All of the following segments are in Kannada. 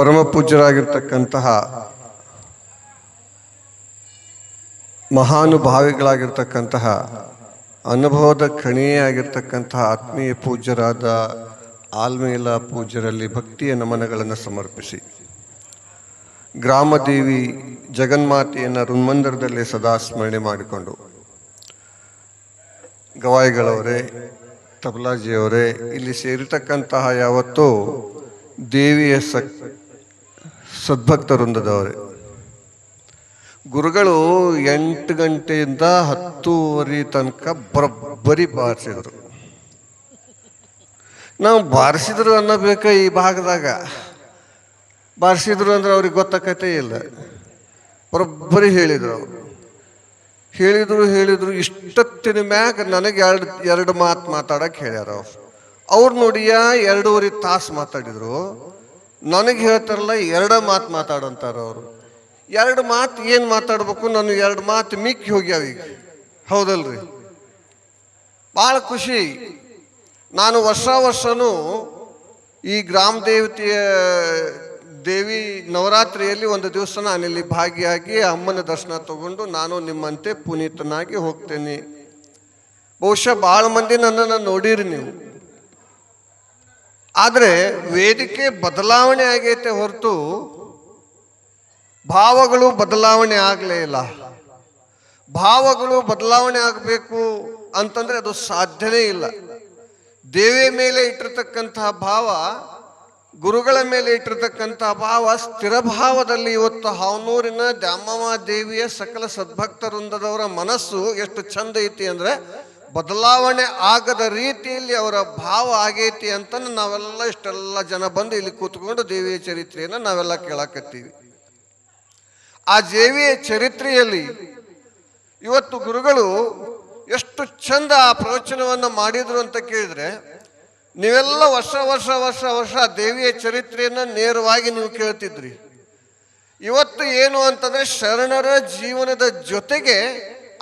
ಪರಮ ಪೂಜ್ಯರಾಗಿರ್ತಕ್ಕಂತಹ ಮಹಾನುಭಾವಿಗಳಾಗಿರ್ತಕ್ಕಂತಹ ಅನುಭವದ ಕಣಿಯೇ ಆಗಿರ್ತಕ್ಕಂತಹ ಆತ್ಮೀಯ ಪೂಜ್ಯರಾದ ಆಲ್ಮೇಲ ಪೂಜ್ಯರಲ್ಲಿ ಭಕ್ತಿಯ ನಮನಗಳನ್ನು ಸಮರ್ಪಿಸಿ. ಗ್ರಾಮದೇವಿ ಜಗನ್ಮಾತೆಯನ್ನು ಋನ್ಮಂದಿರದಲ್ಲಿ ಸದಾ ಸ್ಮರಣೆ ಮಾಡಿಕೊಂಡು ಗವಾಯಿಗಳವರೇ, ತಬಲಾಜಿಯವರೇ, ಇಲ್ಲಿ ಸೇರಿರ್ತಕ್ಕಂತಹ ಯಾವತ್ತೂ ದೇವಿಯ ಸ ಸದ್ಭಕ್ತ ವೃಂದದವರೇ ಗುರುಗಳು ಎಂಟು ಗಂಟೆಯಿಂದ ಹತ್ತೂವರೆ ತನಕ ಬರೋಬ್ಬರಿ ಬಾರಿಸಿದರು. ನಾವು ಬಾರಿಸಿದ್ರು ಅನ್ನಬೇಕ ಈ ಭಾಗದಾಗ? ಬಾರಿಸಿದ್ರು ಅಂದ್ರೆ ಅವ್ರಿಗೆ ಗೊತ್ತಾಕತೆ ಇಲ್ಲ. ಬರೋಬ್ಬರಿ ಹೇಳಿದ್ರು ಅವರು. ಹೇಳಿದರು ಹೇಳಿದರು, ಇಷ್ಟೊತ್ತಿನ ಮ್ಯಾಗ ನನಗೆ ಎರಡು ಎರಡು ಮಾತು ಮಾತಾಡಕ್ಕೆ ಹೇಳ್ಯಾರ ಅವ್ರು. ಅವ್ರು ನೋಡಿಯ ಎರಡೂವರೆ ತಾಸು ಮಾತಾಡಿದ್ರು. ನನಗೆ ಹೇಳ್ತಾರಲ್ಲ, ಎರಡು ಮಾತು ಮಾತಾಡಂತಾರ ಅವರು. ಎರಡು ಮಾತು ಏನು ಮಾತಾಡ್ಬೇಕು? ನಾನು ಎರಡು ಮಾತು ಮಿಕ್ಕಿ ಹೋಗ್ಯಾವ ಈಗ. ಹೌದಲ್ರಿ? ಭಾಳ ಖುಷಿ. ನಾನು ವರ್ಷ ವರ್ಷನೂ ಈ ಗ್ರಾಮ ದೇವತೆಯ ದೇವಿ ನವರಾತ್ರಿಯಲ್ಲಿ ಒಂದು ದಿವಸ ನಾನಿಲ್ಲಿ ಭಾಗಿಯಾಗಿ ಅಮ್ಮನ ದರ್ಶನ ತಗೊಂಡು ನಾನು ನಿಮ್ಮಂತೆ ಪುನೀತನಾಗಿ ಹೋಗ್ತೇನೆ. ಬಹುಶಃ ಭಾಳ ಮಂದಿ ನನ್ನನ್ನು ನೋಡಿರಿ ನೀವು. ಆದರೆ ವೇದಿಕೆ ಬದಲಾವಣೆ ಆಗೈತೆ ಹೊರತು ಭಾವಗಳು ಬದಲಾವಣೆ ಆಗಲೇ ಇಲ್ಲ. ಭಾವಗಳು ಬದಲಾವಣೆ ಆಗಬೇಕು ಅಂತಂದರೆ ಅದು ಸಾಧ್ಯನೇ ಇಲ್ಲ. ದೇವಿಯ ಮೇಲೆ ಇಟ್ಟಿರ್ತಕ್ಕಂತಹ ಭಾವ, ಗುರುಗಳ ಮೇಲೆ ಇಟ್ಟಿರ್ತಕ್ಕಂತಹ ಭಾವ ಸ್ಥಿರ ಭಾವದಲ್ಲಿ ಇವತ್ತು ಹಾವನೂರಿನ ದ್ಯಾಮವ ದೇವಿಯ ಸಕಲ ಸದ್ಭಕ್ತ ವೃಂದದವರ ಮನಸ್ಸು ಎಷ್ಟು ಚಂದ ಐತಿ ಅಂದ್ರೆ ಬದಲಾವಣೆ ಆಗದ ರೀತಿಯಲ್ಲಿ ಅವರ ಭಾವ ಆಗೈತಿ ಅಂತ ನಾವೆಲ್ಲ ಇಷ್ಟೆಲ್ಲ ಜನ ಬಂದು ಇಲ್ಲಿ ಕೂತ್ಕೊಂಡು ದೇವಿಯ ಚರಿತ್ರೆಯನ್ನು ನಾವೆಲ್ಲ ಕೇಳಾಕತ್ತೀವಿ. ಆ ದೇವಿಯ ಚರಿತ್ರೆಯಲ್ಲಿ ಇವತ್ತು ಗುರುಗಳು ಎಷ್ಟು ಚಂದ ಆ ಪ್ರವಚನವನ್ನು ಮಾಡಿದ್ರು ಅಂತ ಕೇಳಿದ್ರೆ ನೀವೆಲ್ಲ ವರ್ಷ ವರ್ಷ ವರ್ಷ ವರ್ಷ ದೇವಿಯ ಚರಿತ್ರೆಯನ್ನು ನೇರವಾಗಿ ನೀವು ಕೇಳ್ತಿದ್ರಿ. ಇವತ್ತು ಏನು ಅಂತಂದ್ರೆ ಶರಣರ ಜೀವನದ ಜೊತೆಗೆ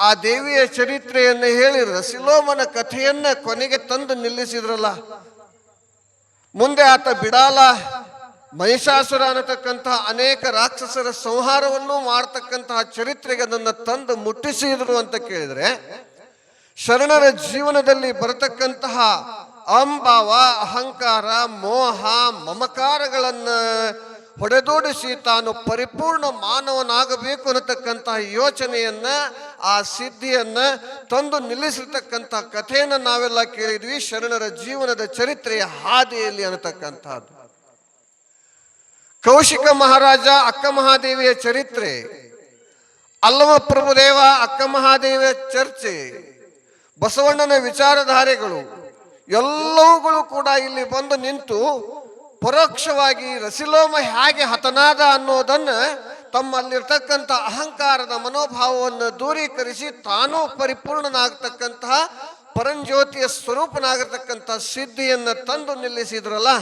ಆ ದೇವಿಯ ಚರಿತ್ರೆಯನ್ನು ಹೇಳಿ ರಸಿಲೋಮನ ಕಥೆಯನ್ನ ಕೊನೆಗೆ ತಂದು ನಿಲ್ಲಿಸಿದ್ರಲ್ಲ. ಮುಂದೆ ಆತ ಬಿಡಾಲ, ಮಹಿಷಾಸುರ ಅನ್ನತಕ್ಕಂತಹ ಅನೇಕ ರಾಕ್ಷಸರ ಸಂಹಾರವನ್ನು ಮಾಡ್ತಕ್ಕಂತಹ ಚರಿತ್ರೆಗೆ ಅದನ್ನು ತಂದು ಮುಟ್ಟಿಸಿದ್ರು ಅಂತ ಕೇಳಿದ್ರೆ, ಶರಣರ ಜೀವನದಲ್ಲಿ ಬರತಕ್ಕಂತಹ ಅಂಬಾವ, ಅಹಂಕಾರ, ಮೋಹ, ಮಮಕಾರಗಳನ್ನು ಹೊಡೆದೋಡಿಸಿ ತಾನು ಪರಿಪೂರ್ಣ ಮಾನವನಾಗಬೇಕು ಅನ್ನತಕ್ಕಂತಹ ಯೋಚನೆಯನ್ನ, ಆ ಸಿದ್ಧಿಯನ್ನ ತಂದು ನಿಲ್ಲಿಸಿರ್ತಕ್ಕಂಥ ಕಥೆಯನ್ನು ನಾವೆಲ್ಲ ಕೇಳಿದ್ವಿ, ಶರಣರ ಜೀವನದ ಚರಿತ್ರೆಯ ಹಾದಿಯಲ್ಲಿ ಅನ್ನತಕ್ಕಂಥದ್ದು. ಕೌಶಿಕ ಮಹಾರಾಜ ಅಕ್ಕ ಮಹಾದೇವಿಯ ಚರಿತ್ರೆ, ಅಲ್ಲವ ಪ್ರಭುದೇವ ಅಕ್ಕ ಮಹಾದೇವಿಯ ಚರ್ಚೆ, ಬಸವಣ್ಣನ ವಿಚಾರಧಾರೆಗಳು, ಎಲ್ಲವುಗಳು ಕೂಡ ಇಲ್ಲಿ ಬಂದು ನಿಂತು ಪರೋಕ್ಷವಾಗಿ ರಸಿಲೋಮ ಹೇಗೆ ಹತನಾದ ಅನ್ನೋದನ್ನು ತಮ್ಮಲ್ಲಿರ್ತಕ್ಕಂಥ ಅಹಂಕಾರದ ಮನೋಭಾವವನ್ನು ದೂರೀಕರಿಸಿ ತಾನೂ ಪರಿಪೂರ್ಣನಾಗತಕ್ಕಂತಹ ಪರಂಜ್ಯೋತಿಯ ಸ್ವರೂಪನಾಗಿರ್ತಕ್ಕಂಥ ಸಿದ್ಧಿಯನ್ನು ತಂದು ನಿಲ್ಲಿಸಿದ್ರಲ್ಲ,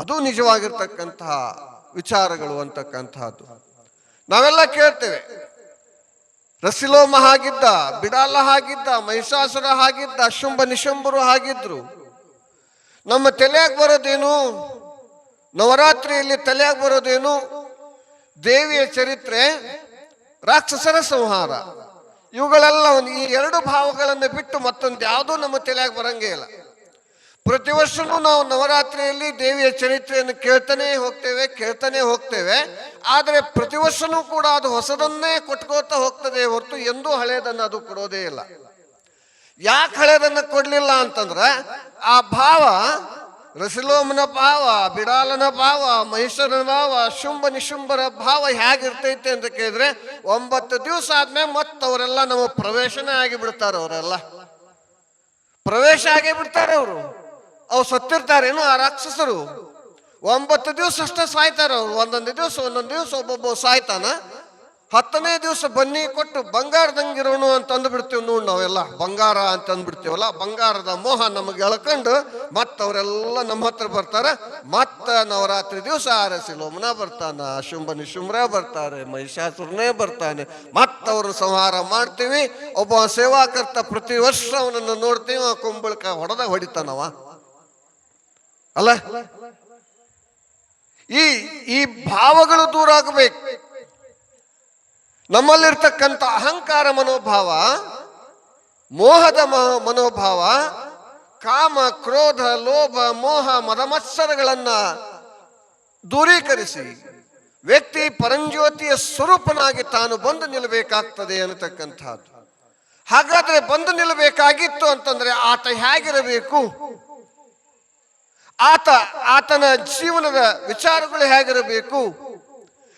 ಅದು ನಿಜವಾಗಿರ್ತಕ್ಕಂತಹ ವಿಚಾರಗಳು ಅಂತಕ್ಕಂತಹದ್ದು ನಾವೆಲ್ಲ ಕೇಳ್ತೇವೆ, ರಸಿಲೋಮ ಹಾಗಿದ್ದ, ಬಿಡಾಲ ಹಾಗಿದ್ದ, ಮಹಿಷಾಸುರ ಹಾಗಿದ್ದ, ಶುಂಭ ನಿಶುಂಭರು ಹಾಗಿದ್ರು. ನಮ್ಮ ತಲೆಯಾಗ ಬರೋದೇನು? ನವರಾತ್ರಿಯಲ್ಲಿ ತಲೆಯಾಗ ಬರೋದೇನು? ದೇವಿಯ ಚರಿತ್ರೆ, ರಾಕ್ಷಸರ ಸಂಹಾರ. ಇವುಗಳೆಲ್ಲ ಒಂದು ಈ ಎರಡು ಭಾವಗಳನ್ನು ಬಿಟ್ಟು ಮತ್ತೊಂದು ಯಾವುದೂ ನಮ್ಮ ತಲೆಯಾಗ ಬರಂಗೇ ಇಲ್ಲ. ಪ್ರತಿ ವರ್ಷನೂ ನಾವು ನವರಾತ್ರಿಯಲ್ಲಿ ದೇವಿಯ ಚರಿತ್ರೆಯನ್ನು ಕೇಳ್ತಾನೆ ಹೋಗ್ತೇವೆ ಕೇಳ್ತಾನೆ ಹೋಗ್ತೇವೆ. ಆದರೆ ಪ್ರತಿ ವರ್ಷನೂ ಕೂಡ ಅದು ಹೊಸದನ್ನೇ ಕೊಟ್ಕೋತಾ ಹೋಗ್ತದೆ ಹೊರತು ಎಂದೂ ಹಳೆಯದನ್ನು ಅದು ಕೊಡೋದೇ ಇಲ್ಲ. ಯಾಕೆ ಹಳೆಯದನ್ನು ಕೊಡಲಿಲ್ಲ ಅಂತಂದ್ರೆ ಆ ಭಾವ ರಸಿಲೋಮನ ಭಾವ, ಬಿಡಾಲನ ಭಾವ ಮಹಿಷರನ ಭಾವ, ಶುಂಭ ನಿಶುಂಭರ ಭಾವ ಹೇಗಿರ್ತೈತೆ ಅಂತ ಕೇಳಿದ್ರೆ ಒಂಬತ್ತು ದಿವಸ ಆದ್ಮೇಲೆ ಮತ್ತೆ ಅವರೆಲ್ಲ ನಮ್ಮ ಪ್ರವೇಶನೇ ಆಗಿ ಬಿಡ್ತಾರೆ ಅವರೆಲ್ಲ. ಪ್ರವೇಶ ಆಗಿ ಬಿಡ್ತಾರೆ ಅವರು. ಅವ್ರು ಸತ್ತಿರ್ತಾರೇನು ಆ ರಾಕ್ಷಸರು. ಒಂಬತ್ತು ದಿವಸ ಅಷ್ಟೇ ಸಾಯ್ತಾರೆ ಅವ್ರು. ಒಂದೊಂದು ದಿವಸ ಒಂದೊಂದು ದಿವಸ ಒಬ್ಬೊಬ್ಬ ಸಾಯ್ತಾನ. ಹತ್ತನೇ ದಿವಸ ಬನ್ನಿ ಕೊಟ್ಟು ಬಂಗಾರದಂಗಿರೋನು ಅಂತ ಅಂದ್ಬಿಡ್ತೀವಿ ನೋಡಿ ನಾವೆಲ್ಲ. ಬಂಗಾರ ಅಂತ ಅಂದ್ಬಿಡ್ತೀವಲ್ಲ, ಬಂಗಾರದ ಮೋಹ ನಮಗೆ ಎಳ್ಕೊಂಡು ಮತ್ತವರೆಲ್ಲ ನಮ್ಮ ಹತ್ರ ಬರ್ತಾರೆ. ಮತ್ತ ನವರಾತ್ರಿ ದಿವಸ ಆರಸಿಲೋಮನ ಬರ್ತಾನ ಶುಂಭ ನಿಶುಂಭ್ರ ಬರ್ತಾರೆ, ಮಹಿಷಾಸುರನೇ ಬರ್ತಾನೆ. ಮತ್ತೆ ಅವರು ಸಂಹಾರ ಮಾಡ್ತೀವಿ. ಒಬ್ಬ ಸೇವಾಕರ್ತ ಪ್ರತಿ ವರ್ಷ ಅವನನ್ನು ನೋಡ್ತೀವಿ, ಆ ಕುಂಬಳಕ ಹೊಡೆದ ಹೊಡಿತಾನವ. ಅಲ್ಲ? ಈ ಈ ಭಾವಗಳು ದೂರ ಆಗಬೇಕು. ನಮ್ಮಲ್ಲಿರ್ತಕ್ಕಂಥ ಅಹಂಕಾರ ಮನೋಭಾವ, ಮೋಹದ ಮನೋಭಾವ, ಕಾಮ, ಕ್ರೋಧ, ಲೋಭ, ಮೋಹ, ಮದಮತ್ಸರಗಳನ್ನ ದೂರೀಕರಿಸಿ ವ್ಯಕ್ತಿ ಪರಂಜ್ಯೋತಿಯ ಸ್ವರೂಪನಾಗಿ ತಾನು ಬಂದು ನಿಲ್ಲಬೇಕಾಗ್ತದೆ ಅನ್ನತಕ್ಕಂಥದ್ದು. ಹಾಗಾದ್ರೆ ಬಂದು ನಿಲ್ಲಬೇಕಾಗಿತ್ತು ಅಂತಂದ್ರೆ ಆತ ಹೇಗಿರಬೇಕು? ಆತ, ಆತನ ಜೀವನದ ವಿಚಾರಗಳು ಹೇಗಿರಬೇಕು?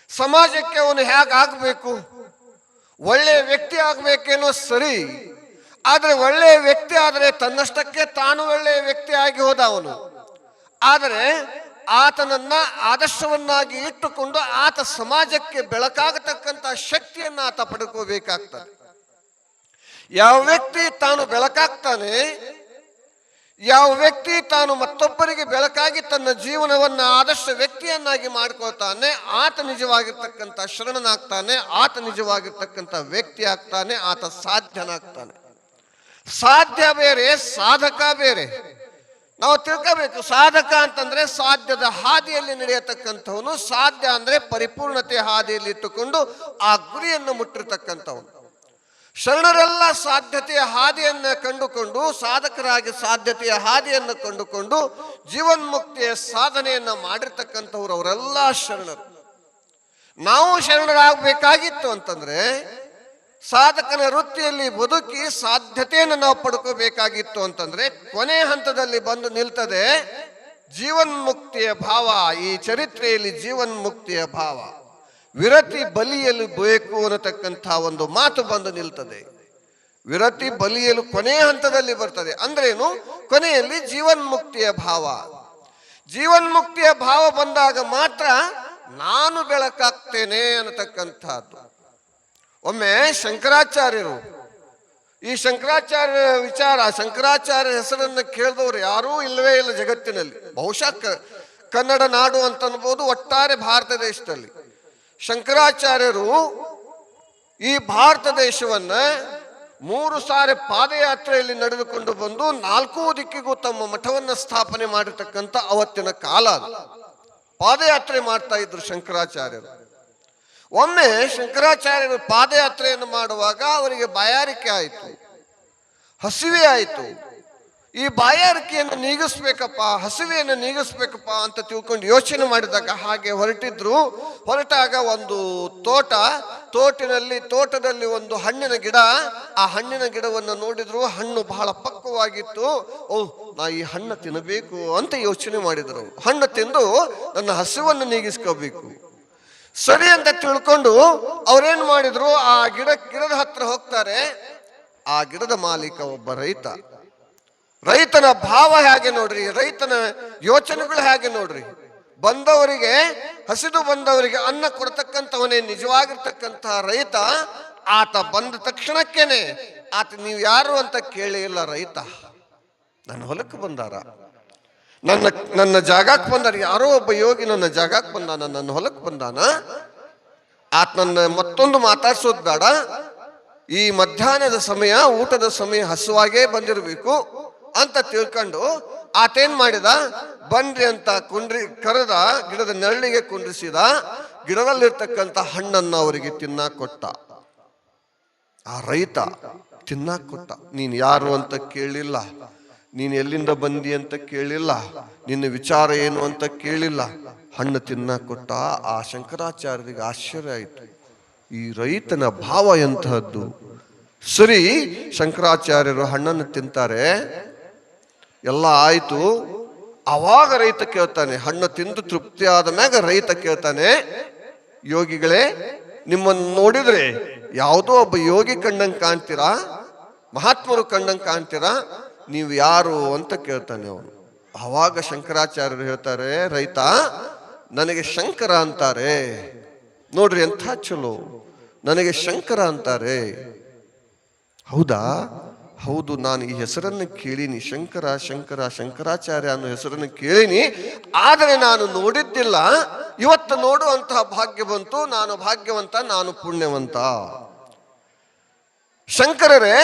ಸಮಾಜಕ್ಕೆ ಅವನು ಹೇಗಾಗಬೇಕು? ಒಳ್ಳೆಯ ವ್ಯಕ್ತಿ ಆಗಬೇಕೇನೋ ಸರಿ, ಆದರೆ ಒಳ್ಳೆಯ ವ್ಯಕ್ತಿ ಆದರೆ ತನ್ನಷ್ಟಕ್ಕೆ ತಾನು ಒಳ್ಳೆಯ ವ್ಯಕ್ತಿ ಆಗಿ ಹೋದ ಅವನು ಆದರೆ ಆತನನ್ನ ಆದರ್ಶವನ್ನಾಗಿ ಇಟ್ಟುಕೊಂಡು ಆತ ಸಮಾಜಕ್ಕೆ ಬೆಳಕಾಗತಕ್ಕಂಥ ಶಕ್ತಿಯನ್ನು ಆತ ಪಡ್ಕೋಬೇಕಾಗ್ತದೆ. ಯಾವ ವ್ಯಕ್ತಿ ತಾನು ಬೆಳಕಾಗ್ತಾನೆ ಯಾವ ವ್ಯಕ್ತಿ ತಾನು ಮತ್ತೊಬ್ಬರಿಗೆ ಬೆಳಕಾಗಿ ತನ್ನ ಜೀವನವನ್ನು ಆದರ್ಶ ವ್ಯಕ್ತಿಯನ್ನಾಗಿ ಮಾಡ್ಕೊಳ್ತಾನೆ, ಆತ ನಿಜವಾಗಿರ್ತಕ್ಕಂಥ ಶರಣನಾಗ್ತಾನೆ, ಆತ ನಿಜವಾಗಿರ್ತಕ್ಕಂಥ ವ್ಯಕ್ತಿ ಆಗ್ತಾನೆ, ಆತ ಸಾಧ್ಯನಾಗ್ತಾನೆ. ಸಾಧ್ಯ ಬೇರೆ, ಸಾಧಕ ಬೇರೆ. ನಾವು ತಿಳ್ಕೋಬೇಕು, ಸಾಧಕ ಅಂತಂದ್ರೆ ಸಾಧ್ಯದ ಹಾದಿಯಲ್ಲಿ ನಡೆಯತಕ್ಕಂಥವನು, ಸಾಧ್ಯ ಅಂದ್ರೆ ಪರಿಪೂರ್ಣತೆ ಹಾದಿಯಲ್ಲಿ ಇಟ್ಟುಕೊಂಡು ಆ ಗುರಿಯನ್ನು ಮುಟ್ಟಿರ್ತಕ್ಕಂಥವನು. ಶರಣರೆಲ್ಲ ಸಾಧ್ಯತೆಯ ಹಾದಿಯನ್ನು ಕಂಡುಕೊಂಡು, ಸಾಧಕರಾಗಿ ಸಾಧ್ಯತೆಯ ಹಾದಿಯನ್ನು ಕಂಡುಕೊಂಡು, ಜೀವನ್ಮುಕ್ತಿಯ ಸಾಧನೆಯನ್ನು ಮಾಡಿರ್ತಕ್ಕಂಥವ್ರು ಅವರೆಲ್ಲ ಶರಣರು. ನಾವು ಶರಣರಾಗಬೇಕಾಗಿತ್ತು ಅಂತಂದ್ರೆ, ಸಾಧಕನ ವೃತ್ತಿಯಲ್ಲಿ ಬದುಕಿ ಸಾಧ್ಯತೆಯನ್ನು ನಾವು ಪಡ್ಕೋಬೇಕಾಗಿತ್ತು ಅಂತಂದ್ರೆ, ಕೊನೆ ಹಂತದಲ್ಲಿ ಬಂದು ನಿಲ್ತದೆ ಜೀವನ್ಮುಕ್ತಿಯ ಭಾವ, ಈ ಚರಿತ್ರೆಯಲ್ಲಿ ಜೀವನ್ಮುಕ್ತಿಯ ಭಾವ. ವಿರತಿ ಬಲಿಯಲು ಬೇಕು ಅನ್ನತಕ್ಕಂಥ ಒಂದು ಮಾತು ಬಂದು ನಿಲ್ತದೆ. ವಿರತಿ ಬಲಿಯಲು ಕೊನೆ ಹಂತದಲ್ಲಿ ಬರ್ತದೆ. ಅಂದ್ರೇನು? ಕೊನೆಯಲ್ಲಿ ಜೀವನ್ಮುಕ್ತಿಯ ಭಾವ. ಜೀವನ್ಮುಕ್ತಿಯ ಭಾವ ಬಂದಾಗ ಮಾತ್ರ ನಾನು ಬೆಳಕಾಗ್ತೇನೆ ಅನ್ನತಕ್ಕಂಥದ್ದು. ಒಮ್ಮೆ ಶಂಕರಾಚಾರ್ಯರು, ಈ ಶಂಕರಾಚಾರ್ಯ ವಿಚಾರ ಶಂಕರಾಚಾರ್ಯ ಹೆಸರನ್ನು ಕೇಳಿದವರು ಯಾರೂ ಇಲ್ಲವೇ ಇಲ್ಲ ಜಗತ್ತಿನಲ್ಲಿ. ಬಹುಶಃ ಕನ್ನಡ ನಾಡು ಅಂತ ಅನ್ಬೋದು ಒಟ್ಟಾರೆ ಭಾರತ ದೇಶದಲ್ಲಿ. ಶಂಕರಾಚಾರ್ಯರು ಈ ಭಾರತ ದೇಶವನ್ನ ಮೂರು ಸಾರಿ ಪಾದಯಾತ್ರೆಯಲ್ಲಿ ನಡೆದುಕೊಂಡು ಬಂದು ನಾಲ್ಕೂ ದಿಕ್ಕಿಗೂ ತಮ್ಮ ಮಠವನ್ನ ಸ್ಥಾಪನೆ ಮಾಡಿರ್ತಕ್ಕಂಥ ಅವತ್ತಿನ ಕಾಲ ಪಾದಯಾತ್ರೆ ಮಾಡ್ತಾ ಇದ್ರು ಶಂಕರಾಚಾರ್ಯರು. ಒಮ್ಮೆ ಶಂಕರಾಚಾರ್ಯರು ಪಾದಯಾತ್ರೆಯನ್ನು ಮಾಡುವಾಗ ಅವರಿಗೆ ಬಾಯಾರಿಕೆ ಆಯಿತು. ಹಸಿವೆ ಆಯಿತು. ಈ ಬಾಯಾರಿಕೆಯನ್ನು ನೀಗಿಸ್ಬೇಕಪ್ಪ, ಹಸುವೆಯನ್ನು ನೀಗಿಸ್ಬೇಕಪ್ಪ ಅಂತ ತಿಳ್ಕೊಂಡು ಯೋಚನೆ ಮಾಡಿದಾಗ ಹಾಗೆ ಹೊರಟಿದ್ರು. ಹೊರಟಾಗ ಒಂದು ತೋಟ, ತೋಟಿನಲ್ಲಿ, ತೋಟದಲ್ಲಿ ಒಂದು ಹಣ್ಣಿನ ಗಿಡ. ಆ ಹಣ್ಣಿನ ಗಿಡವನ್ನು ನೋಡಿದ್ರು, ಹಣ್ಣು ಬಹಳ ಪಕ್ವವಾಗಿತ್ತು. ಓ, ನಾ ಈ ಹಣ್ಣು ತಿನ್ನಬೇಕು ಅಂತ ಯೋಚನೆ ಮಾಡಿದರು. ಹಣ್ಣು ತಿಂದು ನನ್ನ ಹಸುವನ್ನು ನೀಗಿಸ್ಕೋಬೇಕು. ಸರಿ ಅಂತ ತಿಳ್ಕೊಂಡು ಅವ್ರೇನ್ ಮಾಡಿದ್ರು, ಆ ಗಿಡ, ಗಿಡದ ಹತ್ರ ಹೋಗ್ತಾರೆ. ಆ ಗಿಡದ ಮಾಲೀಕ ಒಬ್ಬ ರೈತ. ರೈತನ ಭಾವ ಹೇಗೆ ನೋಡ್ರಿ? ರೈತನ ಯೋಚನೆಗಳು ಹೇಗೆ ನೋಡ್ರಿ? ಬಂದವರಿಗೆ, ಹಸಿದು ಬಂದವರಿಗೆ ಅನ್ನ ಕೊಡ್ತಕ್ಕಂಥವನೇ ನಿಜವಾಗಿರ್ತಕ್ಕಂಥ ರೈತ ಆತ ಬಂದ ತಕ್ಷಣಕ್ಕೇನೆ, ಆತ ನೀವು ಯಾರು ಅಂತ ಕೇಳಿ ಇಲ್ಲ ರೈತ. ನನ್ನ ಹೊಲಕ್ಕೆ ಬಂದಾರ. ನನ್ನ ನನ್ನ ಜಾಗಕ್ಕೆ ಬಂದಾರ. ಯಾರೋ ಒಬ್ಬ ಯೋಗಿ ನನ್ನ ಜಾಗಕ್ಕೆ ಬಂದಾನ, ನನ್ನ ಹೊಲಕ್ಕೆ ಬಂದಾನ. ಆತ ನನ್ನ ಮತ್ತೊಂದು ಮಾತಾಡ್ಸೋದು ಬೇಡ. ಈ ಮಧ್ಯಾಹ್ನದ ಸಮಯ, ಊಟದ ಸಮಯ ಹಸುವಾಗೇ ಬಂದಿರಬೇಕು. ಅಂತ ತಿಳ್ಕೊಂಡು ಆತೇನ್ ಮಾಡಿದ? ಬನ್ರಿ ಅಂತ ಕುಂಡ್ರಿ, ಕರೆದ, ಗಿಡದ ನೆರಳಿಗೆ ಕುಂಡ್ರಿಸಿದ, ಗಿಡದಲ್ಲಿರ್ತಕ್ಕಂಥ ಹಣ್ಣನ್ನ ಅವರಿಗೆ ತಿನ್ನ ಕೊಟ್ಟ. ಆ ರೈತ ತಿನ್ನ ಕೊಟ್ಟ. ನೀನ್ ಯಾರು ಅಂತ ಕೇಳಿಲ್ಲ. ನೀನ್ ಎಲ್ಲಿಂದ ಬಂದಿ ಅಂತ ಕೇಳಿಲ್ಲ. ನಿನ್ನ ವಿಚಾರ ಏನು ಅಂತ ಕೇಳಿಲ್ಲ. ಹಣ್ಣು ತಿನ್ನ ಕೊಟ್ಟ. ಆ ಶಂಕರಾಚಾರ್ಯರಿಗೆ ಆಶ್ಚರ್ಯ ಆಯಿತು. ಈ ರೈತನ ಭಾವ ಎಂತಹದ್ದು? ಸರಿ, ಶಂಕರಾಚಾರ್ಯರು ಹಣ್ಣನ್ನು ತಿಂತಾರೆ. ಎಲ್ಲ ಆಯಿತು. ಅವಾಗ ರೈತ ಕೇಳ್ತಾನೆ, ಹಣ್ಣು ತಿಂದು ತೃಪ್ತಿ ಆದ ಮ್ಯಾಗ ರೈತ ಕೇಳ್ತಾನೆ, ಯೋಗಿಗಳೇ ನಿಮ್ಮನ್ನು ನೋಡಿದ್ರೆ ಯಾವುದೋ ಒಬ್ಬ ಯೋಗಿ ಕಂಡಂಗೆ ಕಾಣ್ತೀರಾ? ಮಹಾತ್ಮರು ಕಂಡಂಗೆ ಕಾಣ್ತೀರಾ? ನೀವು ಯಾರು? ಅಂತ ಕೇಳ್ತಾನೆ ಅವನು. ಅವಾಗ ಶಂಕರಾಚಾರ್ಯರು ಹೇಳ್ತಾರೆ, ರೈತ, ನನಗೆ ಶಂಕರ ಅಂತಾರೆ. ನೋಡ್ರಿ ಎಂಥ ಚಲೋ. ನನಗೆ ಶಂಕರ ಅಂತಾರೆ. ಹೌದಾ? ಹೌದು, ನಾನು ಈ ಹೆಸರನ್ನು ಕೇಳೀನಿ. ಶಂಕರ ಶಂಕರ, ಶಂಕರಾಚಾರ್ಯ ಅನ್ನೋ ಹೆಸರನ್ನು ಕೇಳೀನಿ. ಆದರೆ ನಾನು ನೋಡಿದ್ದಿಲ್ಲ. ಇವತ್ತು ನೋಡುವಂತಹ ಭಾಗ್ಯ ಬಂತು. ನಾನು ಭಾಗ್ಯವಂತ, ನಾನು ಪುಣ್ಯವಂತ. ಶಂಕರರೇ,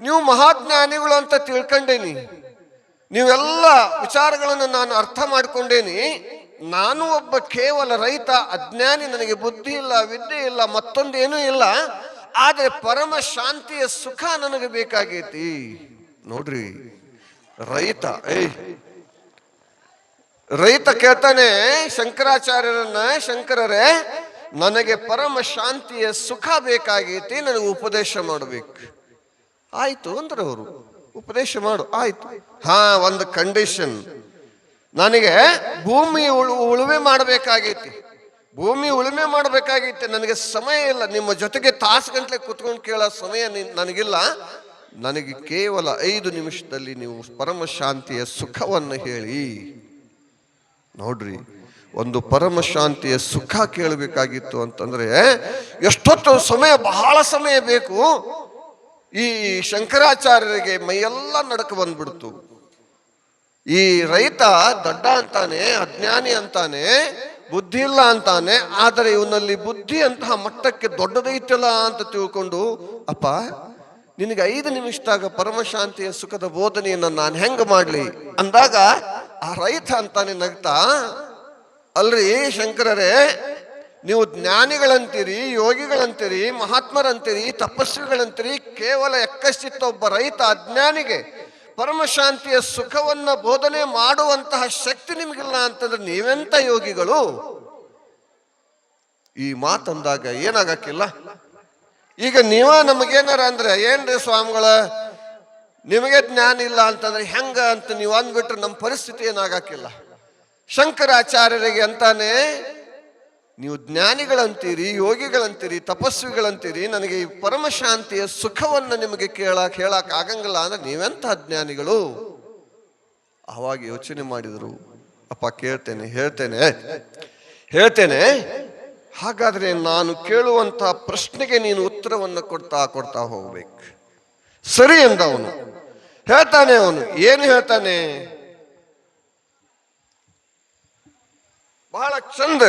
ನೀವು ಮಹಾಜ್ಞಾನಿಗಳು ಅಂತ ತಿಳ್ಕೊಂಡೇನಿ. ನೀವೆಲ್ಲ ವಿಚಾರಗಳನ್ನು ನಾನು ಅರ್ಥ ಮಾಡಿಕೊಂಡೇನಿ. ನಾನು ಒಬ್ಬ ಕೇವಲ ರೈತ, ಅಜ್ಞಾನಿ, ನನಗೆ ಬುದ್ಧಿ ಇಲ್ಲ, ವಿದ್ಯೆ ಇಲ್ಲ, ಮತ್ತೊಂದೇನೂ ಇಲ್ಲ. ಆದ್ರೆ ಪರಮ ಶಾಂತಿಯ ಸುಖ ನನಗೆ ಬೇಕಾಗೈತಿ. ನೋಡ್ರಿ, ರೈತ ಏಯ್ ರೈತ ಕೇಳ್ತಾನೆ, ಶಂಕರಾಚಾರ್ಯರನ್ನ, ಶಂಕರರೇ, ನನಗೆ ಪರಮ ಶಾಂತಿಯ ಸುಖ ಬೇಕಾಗೈತಿ, ನನಗೆ ಉಪದೇಶ ಮಾಡಬೇಕು. ಆಯ್ತು ಅಂದ್ರೆ ಅವರು, ಉಪದೇಶ ಮಾಡು, ಆಯ್ತು. ಹಾ, ಒಂದು ಕಂಡೀಷನ್ ನನಗೆ ಭೂಮಿ ಉಳು, ಉಳುವೆ ಮಾಡಬೇಕಾಗೈತಿ. ಭೂಮಿ ಉಳುಮೆ ಮಾಡಬೇಕಾಗಿತ್ತು. ನನಗೆ ಸಮಯ ಇಲ್ಲ. ನಿಮ್ಮ ಜೊತೆಗೆ ತಾಸು ಗಂಟ್ಲೆ ಕುತ್ಕೊಂಡು ಕೇಳೋ ಸಮಯ ನನಗಿಲ್ಲ. ನನಗೆ ಕೇವಲ ಐದು ನಿಮಿಷದಲ್ಲಿ ನೀವು ಪರಮ ಶಾಂತಿಯ ಸುಖವನ್ನು ಹೇಳಿ. ನೋಡ್ರಿ, ಒಂದು ಪರಮ ಶಾಂತಿಯ ಸುಖ ಕೇಳಬೇಕಾಗಿತ್ತು ಅಂತಂದ್ರೆ ಎಷ್ಟೊತ್ತು ಸಮಯ, ಬಹಳ ಸಮಯ ಬೇಕು. ಈ ಶಂಕರಾಚಾರ್ಯರಿಗೆ ಮೈಯೆಲ್ಲ ನಡಕ ಬಂದ್ಬಿಡ್ತು. ಈ ರೈತ ದಡ್ಡ ಅಂತಾನೆ, ಅಜ್ಞಾನಿ ಅಂತಾನೆ ಬುದ್ಧಿ ಇಲ್ಲ ಅಂತಾನೆ, ಆದರೆ ಇವನಲ್ಲಿ ಬುದ್ಧಿ ಅಂತಹ ಮಟ್ಟಕ್ಕೆ ದೊಡ್ಡದೈತಲ್ಲ ಅಂತ ತಿಳ್ಕೊಂಡು, ಅಪ್ಪ, ನಿನಗೆ ಐದು ನಿಮಿಷದಾಗ ಪರಮಶಾಂತಿಯ ಸುಖದ ಬೋಧನೆಯನ್ನು ನಾನು ಹೆಂಗ ಮಾಡಲಿ? ಅಂದಾಗ, ಆ ರೈತ ಅಂತಾನೆ ನಗ್ತಾ, ಅಲ್ರಿ ಶಂಕರರೇ, ನೀವು ಜ್ಞಾನಿಗಳಂತೀರಿ, ಯೋಗಿಗಳಂತೀರಿ, ಮಹಾತ್ಮರಂತೀರಿ, ತಪಸ್ವಿಗಳಂತೀರಿ, ಕೇವಲ ಎಕ್ಕಷ್ಟಿತ್ತ ಒಬ್ಬ ರೈತ ಅಜ್ಞಾನಿಗೆ. ಪರಮಶಾಂತಿಯ ಸುಖವನ್ನು ಬೋಧನೆ ಮಾಡುವಂತಹ ಶಕ್ತಿ ನಿಮಗಿಲ್ಲ ಅಂತಂದ್ರೆ ನೀವೆಂತ ಯೋಗಿಗಳು? ಈ ಮಾತಂದಾಗ ಏನಾಗಕ್ಕಿಲ್ಲ? ಈಗ ನೀವ ನಮಗೇನಾರ ಅಂದ್ರೆ, ಏನ್ರಿ ಸ್ವಾಮಿಗಳ, ನಿಮಗೆ ಜ್ಞಾನ ಇಲ್ಲ ಅಂತಂದ್ರೆ ಹೆಂಗ ಅಂತ ನೀವು ಅಂದ್ಬಿಟ್ರೆ ನಮ್ಮ ಪರಿಸ್ಥಿತಿ ಏನಾಗಕ್ಕಿಲ್ಲ. ಶಂಕರಾಚಾರ್ಯರಿಗೆ ಅಂತಾನೆ ನೀವು ಜ್ಞಾನಿಗಳಂತೀರಿ, ಯೋಗಿಗಳಂತೀರಿ, ತಪಸ್ವಿಗಳಂತೀರಿ, ನನಗೆ ಈ ಪರಮಶಾಂತಿಯ ಸುಖವನ್ನು ನಿಮಗೆ ಕೇಳಕ್ ಹೇಳಕ್ ಆಗಂಗಿಲ್ಲ ಅಂದ್ರೆ ನೀವೆಂಥ ಜ್ಞಾನಿಗಳು? ಅವಾಗ ಯೋಚನೆ ಮಾಡಿದರು, ಅಪ್ಪ, ಕೇಳ್ತೇನೆ, ಹೇಳ್ತೇನೆ ಹೇಳ್ತೇನೆ. ಹಾಗಾದ್ರೆ ನಾನು ಕೇಳುವಂತಹ ಪ್ರಶ್ನೆಗೆ ನೀನು ಉತ್ತರವನ್ನು ಕೊಡ್ತಾ ಕೊಡ್ತಾ ಹೋಗ್ಬೇಕು. ಸರಿ ಎಂದ ಅವನು ಹೇಳ್ತಾನೆ ಅವನು. ಏನು ಹೇಳ್ತಾನೆ? ಬಹಳ ಚಂದ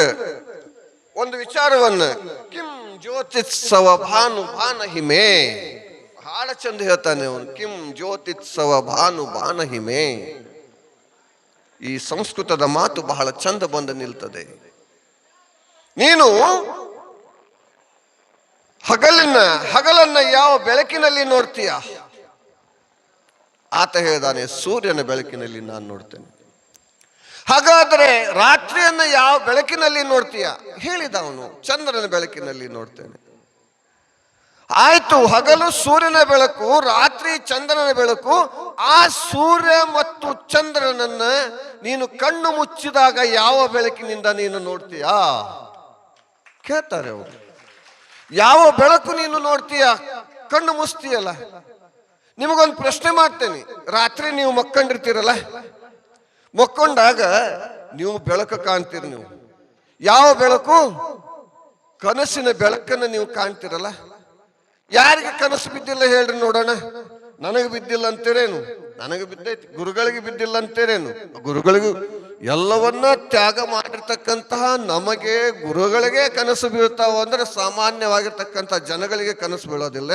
ಒಂದು ವಿಚಾರವನ್ನ. ಕಿಂ ಜ್ಯೋತಿತ್ಸವ ಭಾನು ಭಾನ ಹಿಮೆ. ಬಹಳ ಚಂದ ಹೇಳ್ತಾನೆ ಅವನು. ಕಿಂ ಜ್ಯೋತಿತ್ಸವ ಭಾನು ಭಾನ ಹಿಮೆ. ಈ ಸಂಸ್ಕೃತದ ಮಾತು ಬಹಳ ಚಂದ ಬಂದು ನಿಲ್ತದೆ. ನೀನು ಹಗಲಿನ, ಹಗಲನ್ನ ಯಾವ ಬೆಳಕಿನಲ್ಲಿ ನೋಡ್ತೀಯ? ಆತ ಹೇಳಿದಾನೆ, ಸೂರ್ಯನ ಬೆಳಕಿನಲ್ಲಿ ನಾನು ನೋಡ್ತೇನೆ. ಹಾಗಾದ್ರೆ ರಾತ್ರಿಯನ್ನು ಯಾವ ಬೆಳಕಿನಲ್ಲಿ ನೋಡ್ತೀಯ? ಹೇಳಿದ ಅವನು, ಚಂದ್ರನ ಬೆಳಕಿನಲ್ಲಿ ನೋಡ್ತೇನೆ. ಆಯಿತು, ಹಗಲು ಸೂರ್ಯನ ಬೆಳಕು, ರಾತ್ರಿ ಚಂದ್ರನ ಬೆಳಕು, ಆ ಸೂರ್ಯ ಮತ್ತು ಚಂದ್ರನನ್ನ ನೀನು ಕಣ್ಣು ಮುಚ್ಚಿದಾಗ ಯಾವ ಬೆಳಕಿನಿಂದ ನೀನು ನೋಡ್ತೀಯಾ? ಕೇಳ್ತಾರೆ ಅವರು. ಯಾವ ಬೆಳಕು ನೀನು ನೋಡ್ತೀಯ? ಕಣ್ಣು ಮುಚ್ತೀಯಲ್ಲ. ನಿಮಗೊಂದು ಪ್ರಶ್ನೆ ಮಾಡ್ತೇನೆ. ರಾತ್ರಿ ನೀವು ಮಕ್ಕೊಂಡಿರ್ತೀರಲ್ಲ? ಮಕ್ಕೊಂಡಾಗ ನೀವು ಬೆಳಕು ಕಾಣ್ತೀರಿ ನೀವು. ಯಾವ ಬೆಳಕು? ಕನಸಿನ ಬೆಳಕನ್ನು ನೀವು ಕಾಣ್ತಿರಲ್ಲ. ಯಾರಿಗೆ ಕನಸು ಬಿದ್ದಿಲ್ಲ ಹೇಳ್ರಿ ನೋಡೋಣ. ನನಗೆ ಬಿದ್ದಿಲ್ಲ ಅಂತೇರೇನು? ನನಗೆ ಬಿದ್ದೈತಿ. ಗುರುಗಳಿಗೆ ಬಿದ್ದಿಲ್ಲ ಅಂತೇರೇನು? ಗುರುಗಳಿಗೂ ಎಲ್ಲವನ್ನ ತ್ಯಾಗ ಮಾಡಿರ್ತಕ್ಕಂತಹ ನಮಗೆ ಗುರುಗಳಿಗೆ ಕನಸು ಬೀಳ್ತಾವ ಅಂದ್ರೆ ಸಾಮಾನ್ಯವಾಗಿರ್ತಕ್ಕಂಥ ಜನಗಳಿಗೆ ಕನಸು ಬೀಳೋದಿಲ್ಲ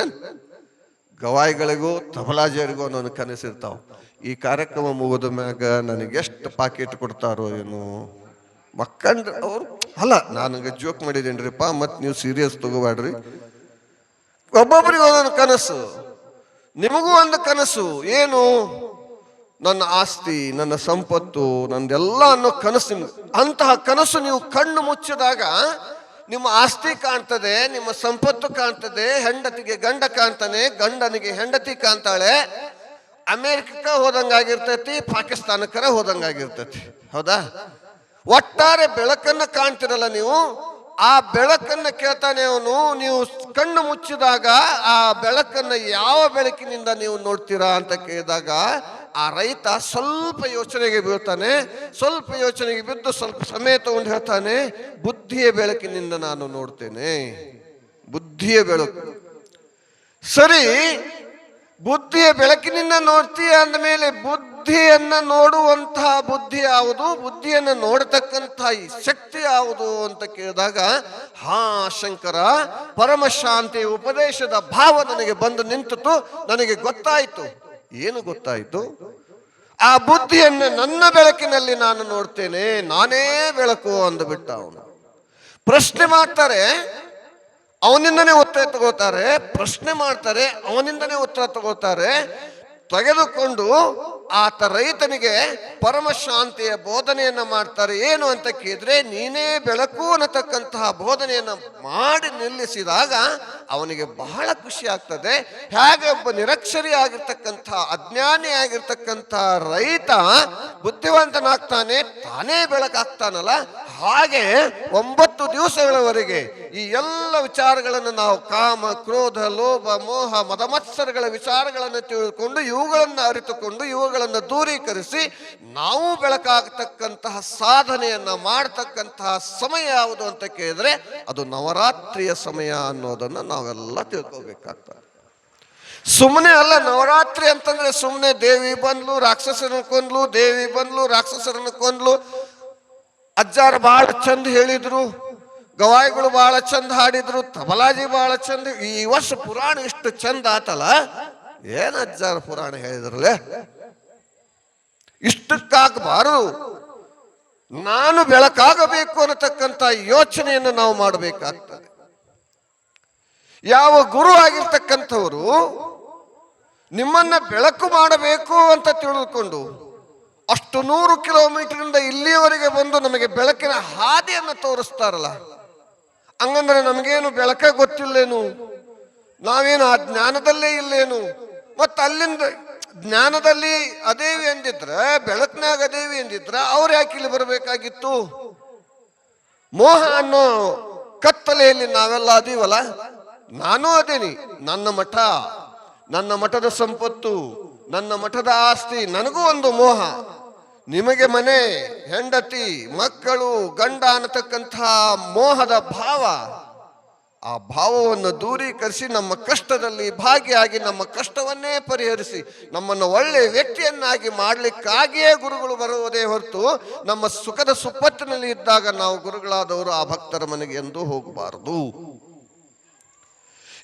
ಗವಾಯಿಗಳಿಗೂ ತಬಲಾಜಿಯರಿಗೂ ಒಂದೊಂದು ಕನಸಿರ್ತಾವೆ. ಈ ಕಾರ್ಯಕ್ರಮ ಮುಗಿದ ಮ್ಯಾಗ ನನಗೆ ಎಷ್ಟು ಪಾಕೆಟ್ ಕೊಡ್ತಾರೋ ಏನು. ಮಕ್ಕಂಡ್ರೆ ಅವರು, ಅಲ್ಲ ನನಗೆ ಜೋಕ್ ಮಾಡಿದೇನ್ರಿಪ್ಪ ಮತ್ತು ನೀವು ಸೀರಿಯಸ್ ತಗೋಬೇಡ್ರಿ ಒಬ್ಬೊಬ್ಬರಿಗೆ ಒಂದೊಂದು ಕನಸು. ನಿಮಗೂ ಒಂದು ಕನಸು. ಏನು? ನನ್ನ ಆಸ್ತಿ, ನನ್ನ ಸಂಪತ್ತು, ನಂದೆಲ್ಲ ಅನ್ನೋ ಕನಸು ಅಂತಹ ಕನಸು ನೀವು ಕಣ್ಣು ಮುಚ್ಚಿದಾಗ ನಿಮ್ಮ ಆಸ್ತಿ ಕಾಣ್ತದೆ, ನಿಮ್ಮ ಸಂಪತ್ತು ಕಾಣ್ತದೆ, ಹೆಂಡತಿಗೆ ಗಂಡ ಕಾಣ್ತಾನೆ, ಗಂಡನಿಗೆ ಹೆಂಡತಿ ಕಾಣ್ತಾಳೆ, ಅಮೇರಿಕಕ್ಕ ಹೋದಂಗಾಗಿರ್ತೈತಿ, ಪಾಕಿಸ್ತಾನಕ್ಕರ ಹೋದಂಗಾಗಿರ್ತೈತಿ. ಹೌದಾ? ಒಟ್ಟಾರೆ ಬೆಳಕನ್ನ ಕಾಣ್ತಿರಲ್ಲ ನೀವು, ಆ ಬೆಳಕನ್ನ ಕೇಳ್ತಾನೆ ಅವನು, ನೀವು ಕಣ್ಣು ಮುಚ್ಚಿದಾಗ ಆ ಬೆಳಕನ್ನ ಯಾವ ಬೆಳಕಿನಿಂದ ನೀವು ನೋಡ್ತೀರಾ ಅಂತ ಕೇಳಿದಾಗ ಆ ರೈತ ಸ್ವಲ್ಪ ಯೋಚನೆಗೆ ಬೀಳ್ತಾನೆ, ಸ್ವಲ್ಪ ಯೋಚನೆಗೆ ಬಿದ್ದು ಸ್ವಲ್ಪ ಸಮಯ ತಗೊಂಡು ಹೇಳ್ತಾನೆ, ಬುದ್ಧಿಯ ಬೆಳಕಿನಿಂದ ನಾನು ನೋಡ್ತೇನೆ. ಬುದ್ಧಿಯ ಬೆಳಕು. ಸರಿ, ಬುದ್ಧಿಯ ಬೆಳಕಿನಿಂದ ನೋಡ್ತೀಯ ಅಂದಮೇಲೆ ಬುದ್ಧಿಯನ್ನ ನೋಡುವಂತಹ ಬುದ್ಧಿ ಯಾವುದು? ಬುದ್ಧಿಯನ್ನು ನೋಡತಕ್ಕಂತಹ ಈ ಶಕ್ತಿ ಯಾವುದು ಅಂತ ಕೇಳಿದಾಗ, ಹಾ ಶಂಕರ, ಪರಮಶಾಂತಿ ಉಪದೇಶದ ಭಾವ ನನಗೆ ಬಂದು ನಿಂತಿತು, ನನಗೆ ಗೊತ್ತಾಯಿತು. ಏನು ಗೊತ್ತಾಯಿತು? ಆ ಬುದ್ಧಿಯನ್ನು ನನ್ನ ಬೆಳಕಿನಲ್ಲಿ ನಾನು ನೋಡ್ತೇನೆ, ನಾನೇ ಬೆಳಕು ಅಂದುಬಿಟ್ಟ ಅವನು. ಪ್ರಶ್ನೆ ಮಾಡ್ತಾರೆ, ಅವನಿಂದನೇ ಉತ್ತರ ತಗೋತಾರೆ, ಪ್ರಶ್ನೆ ಮಾಡ್ತಾರೆ, ಅವನಿಂದನೇ ಉತ್ತರ ತಗೋತಾರೆ, ತೆಗೆದುಕೊಂಡು ಆತ ರೈತನಿಗೆ ಪರಮಶಾಂತಿಯ ಬೋಧನೆಯನ್ನು ಮಾಡ್ತಾರೆ. ಏನು ಅಂತ ಕೇಳಿದ್ರೆ, ನೀನೇ ಬೆಳಕು ಅನ್ನತಕ್ಕಂತಹ ಬೋಧನೆಯನ್ನ ಮಾಡಿ ನಿಲ್ಲಿಸಿದಾಗ ಅವನಿಗೆ ಬಹಳ ಖುಷಿ ಆಗ್ತದೆ. ಹೇಗೆ ಒಬ್ಬ ನಿರಕ್ಷರಿ ಆಗಿರ್ತಕ್ಕಂತಹ ಅಜ್ಞಾನಿ ಆಗಿರ್ತಕ್ಕಂತಹ ರೈತ ಬುದ್ಧಿವಂತನಾಗ್ತಾನೆ, ತಾನೇ ಬೆಳಕಾಗ್ತಾನಲ್ಲ? ಹಾಗೆ ಒಂಬತ್ತು ದಿವಸಗಳವರೆಗೆ ಈ ಎಲ್ಲ ವಿಚಾರಗಳನ್ನು ನಾವು ಕಾಮ, ಕ್ರೋಧ, ಲೋಭ, ಮೋಹ, ಮದಮತ್ಸರಗಳ ವಿಚಾರಗಳನ್ನು ತಿಳಿದುಕೊಂಡು ಇವುಗಳನ್ನು ಅರಿತುಕೊಂಡು ಇವುಗಳನ್ನು ದೂರೀಕರಿಸಿ ನಾವು ಬೆಳಕಾಗತಕ್ಕಂತಹ ಸಾಧನೆಯನ್ನ ಮಾಡತಕ್ಕಂತಹ ಸಮಯ ಯಾವುದು ಅಂತ ಕೇಳಿದ್ರೆ ಅದು ನವರಾತ್ರಿಯ ಸಮಯ ಅನ್ನೋದನ್ನು ನಾವೆಲ್ಲ ತಿಳ್ಕೋಬೇಕಾಗ್ತದೆ. ಸುಮ್ಮನೆ ಅಲ್ಲ, ನವರಾತ್ರಿ ಅಂತಂದ್ರೆ ಸುಮ್ಮನೆ ದೇವಿ ಬಂದ್ಲು, ರಾಕ್ಷಸರನ್ನು ಕೊಂದ್ಲು, ದೇವಿ ಬಂದ್ಲು, ರಾಕ್ಷಸರನ್ನು ಕೊಂದ್ಲು. ಅಜ್ಜಾರ ಬಹಳ ಚಂದ ಹೇಳಿದ್ರು, ಗವಾಯಿಗಳು ಬಹಳ ಚಂದ ಹಾಡಿದ್ರು, ತಬಲಾಜಿ ಬಹಳ ಚಂದ, ಈ ವರ್ಷ ಪುರಾಣ ಇಷ್ಟು ಚಂದ ಆತಲ್ಲ? ಏನ್ ಅಜ್ಜಾರ ಪುರಾಣ ಹೇಳಿದ್ರಲ್ಲೇ? ಇಷ್ಟಕ್ಕಾಗಬಾರದು. ನಾನು ಬೆಳಕಾಗಬೇಕು ಅನ್ನತಕ್ಕಂಥ ಯೋಚನೆಯನ್ನು ನಾವು ಮಾಡಬೇಕಾಗ್ತದೆ. ಯಾವ ಗುರು ಆಗಿರ್ತಕ್ಕಂಥವರು ನಿಮ್ಮನ್ನ ಬೆಳಕು ಮಾಡಬೇಕು ಅಂತ ತಿಳಿದುಕೊಂಡು ಅಷ್ಟು ನೂರು ಕಿಲೋಮೀಟರಿಂದ ಇಲ್ಲಿಯವರೆಗೆ ಬಂದು ನಮಗೆ ಬೆಳಕಿನ ಹಾದಿಯನ್ನು ತೋರಿಸ್ತಾರಲ್ಲ, ಹಂಗಂದ್ರೆ ನಮಗೇನು ಬೆಳಕ ಗೊತ್ತಿಲ್ಲೇನು? ನಾವೇನು ಆ ಜ್ಞಾನದಲ್ಲೇ ಇಲ್ಲೇನು? ಮತ್ತು ಅಲ್ಲಿಂದ ಜ್ಞಾನದಲ್ಲಿ ಅದೇವಿ ಎಂದಿದ್ರೆ, ಬೆಳಕಿನಾಗ ಅದೇವಿ ಎಂದಿದ್ರೆ, ಅವ್ರು ಯಾಕೆ ಇಲ್ಲಿ ಬರಬೇಕಾಗಿತ್ತು? ಮೋಹ ಅನ್ನೋ ಕತ್ತಲೆಯಲ್ಲಿ ನಾವೆಲ್ಲ ಅದೀವಲ್ಲ? ನಾನು ಅದೇನಿ. ನನ್ನ ಮಠ, ನನ್ನ ಮಠದ ಸಂಪತ್ತು, ನನ್ನ ಮಠದ ಆಸ್ತಿ, ನನಗೂ ಒಂದು ಮೋಹ. ನಿಮಗೆ ಮನೆ, ಹೆಂಡತಿ, ಮಕ್ಕಳು, ಗಂಡ ಅನ್ನತಕ್ಕಂತಹ ಮೋಹದ ಭಾವ. ಆ ಭಾವವನ್ನು ದೂರೀಕರಿಸಿ ನಮ್ಮ ಕಷ್ಟದಲ್ಲಿ ಭಾಗಿಯಾಗಿ ನಮ್ಮ ಕಷ್ಟವನ್ನೇ ಪರಿಹರಿಸಿ ನಮ್ಮನ್ನು ಒಳ್ಳೆಯ ವ್ಯಕ್ತಿಯನ್ನಾಗಿ ಮಾಡಲಿಕ್ಕಾಗಿಯೇ ಗುರುಗಳು ಬರುವುದೇ ಹೊರತು ನಮ್ಮ ಸುಖದ ಸುಪ್ಪತ್ತಿನಲ್ಲಿ ಇದ್ದಾಗ ನಾವು ಗುರುಗಳಾದವರು ಆ ಭಕ್ತರ ಮನೆಗೆ ಎಂದು ಹೋಗಬಾರದು.